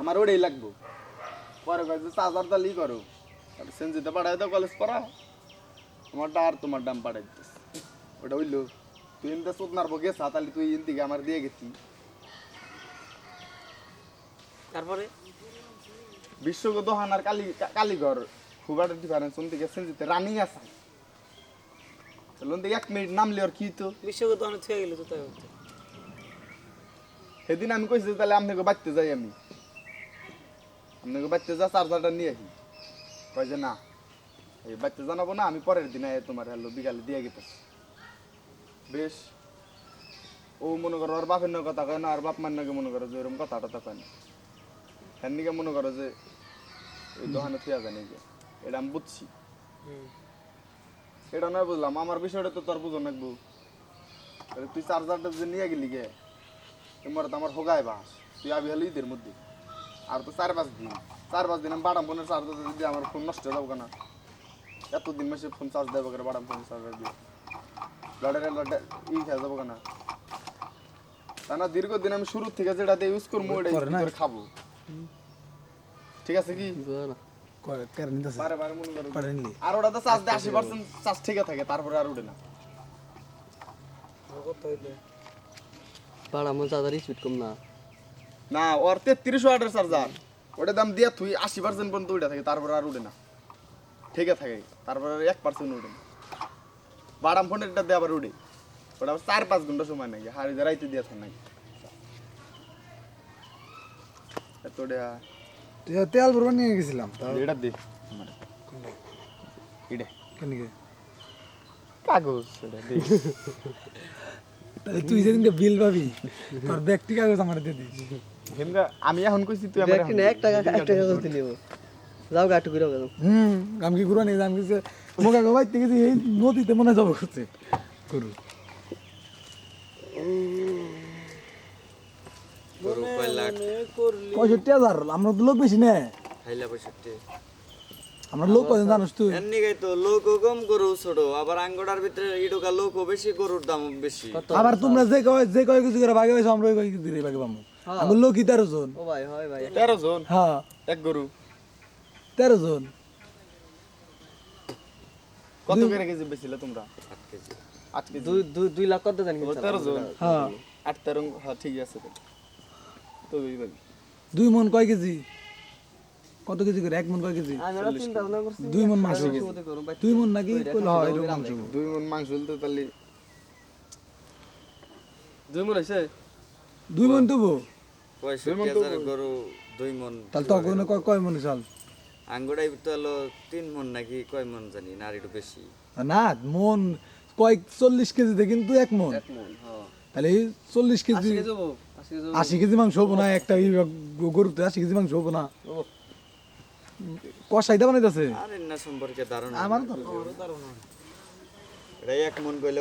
আমার ওটাই লাগবো। পরে কয় যে চার্জার তালি করো। আর সেন্সিতে পাঠাই দাও কলেজ পড়া। আমারটা আর তোমার দাম পাঠাই দিতেছে। ওটা হইল তুই এনতে চোদ নারবো গেছা তাহলে তুই এন থেকে আমার দিয়ে গেছি তারপরে? বিশ্বক দোহান আর কালী কালীঘর খুব একটা ডিফারেন্স ওন থেকে সেন্সিতে রানিং আছে। লোন থেকে এক মিনিট নামলে আর কি তো বিশ্বগত অনেক থুয়ে গেল তো তাই সেদিন আমি কইছি তাহলে আপনাকে বাড়তে যাই আমি। আপনাকে বাড়তে যা চার্জারটা নিয়ে আসি। কয় যে না এই বাড়তে জানাব না আমি পরের দিনে তোমার হ্যালো বিকালে দিয়ে গেতেছি। বেশ ও মনে করো ওর বাপের কথা কয় না আর বাপ মার নাকি মনে করো যে এরকম কথা টথা কয় না। হ্যাঁ নিকে মনে করো যে ওই দোকানে থিয়া জানি যে এটা আমি বুঝছি। এটা নয় বুঝলাম আমার বিষয়টা তো তোর বুঝো নাকবো তুই চার্জারটা যে নিয়ে গেলি গে তোমার তো আমার হোগায় বাস। তুই আবি হলে ঈদের মধ্যে। আর তো চার পাঁচ দিন। চার পাঁচ দিন আমি বাড়াম ফোনের চার্জার যদি আমার ফোন নষ্ট হয়ে যাব কেনা? এতদিন মাসে ফোন চার্জ দেবো কেন বাড়াম ফোন চার্জার দিয়ে? লড়ে লড়ে ই খেয়ে যাব কেনা? তা না দীর্ঘদিন আমি শুরু থেকে যেটা দিয়ে ইউজ করব ওটাই ভিতরে খাব। ঠিক আছে কি? মনে করো আর ওটা তো চার্জ দেয় আশি পার্সেন্ট চার্জ ঠিক থাকে তারপরে আর উঠে না। কত হইল? পাড়া মন চার্জার স্পিড কম না। না ওর তেত্রিশ ওয়াটের চার্জার ওটা দাম দিয়ে তুই আশি পার্সেন্ট পর্যন্ত উঠে থাকে তারপরে আর উঠে না। ঠিক থাকে তারপরে আর এক পার্সেন্ট উঠে না। বাদাম ফোনের এটা দিয়ে আবার উঠে ওটা আবার চার পাঁচ ঘণ্টা সময় নাকি হাড়ি রাইতে দিয়ে থাকে নাকি এত ডেয়া তেল ভরবা নিয়ে গেছিলাম তা এটা দে। এটা। কেন কাগজ তুই যেদিনকে বিল পাবি তোর ব্যক্তি কাগজ আমার দিয়ে দিস। আমি এখন কইছি তুই আমার এক টাকা এক টাকা নিব যাও গা একটু ঘুরে গেলাম হুম আমি কি ঘুরা নিয়ে আমি কিছু মোকা গোবাই থেকে এই নদীতে মনে যাব গরু পঁয়ষট্টি হাজার আমরা তো লোক বেশি নে। হাইলা পঁয়ষট্টি। আমরা লোক কজন জানোস তুই? এমনি গাই তো কম গরু ছোট আবার আঙ্গড়ার ভিতরে ইডোকা লোকও বেশি গরুর দাম বেশি। আবার তোমরা যে কয় যে কয় কিছু করে ভাগে পাইছো আমরা ওই কয় কিছু করে ভাগে পাবো আমার লোকই তেরো জন। ও ভাই হয় ভাই। তেরো জন? হ্যাঁ। এক গরু? তেরো জন। কত করে কেজি বেছিলে তোমরা? আট কেজি। আট কেজি দুই দুই দুই লাখ কত জানি তেরো জন? হ্যাঁ। আট তেরো হ্যাঁ আছে তো দুই মন কয় কেজি? কত কেজি করে? এক মন কয় কেজি? দুই মন মাংস। দুই মন নাকি? হয় মাংস দুই মন মাংস হলে তো তাহলে দুই মন হয়েছে দুই মন দেবো? পঁয়ষট্টি হাজার গরু দুই মন তাহলে তখন কয় কয় মন চাল? আঙ্গড়াই তো হলো তিন মন নাকি কয় মন জানি না আর একটু বেশি। না মন কয় চল্লিশ কেজিতে কিন্তু এক মন। তাহলে চল্লিশ কেজি আশি কেজি মাংস হব না একটা গরুতে আশি কেজি মাংস হব না। কষাইতে বানাইতেছে আর না সম্পর্কে ধারণা আমার এটা এক মন কইলে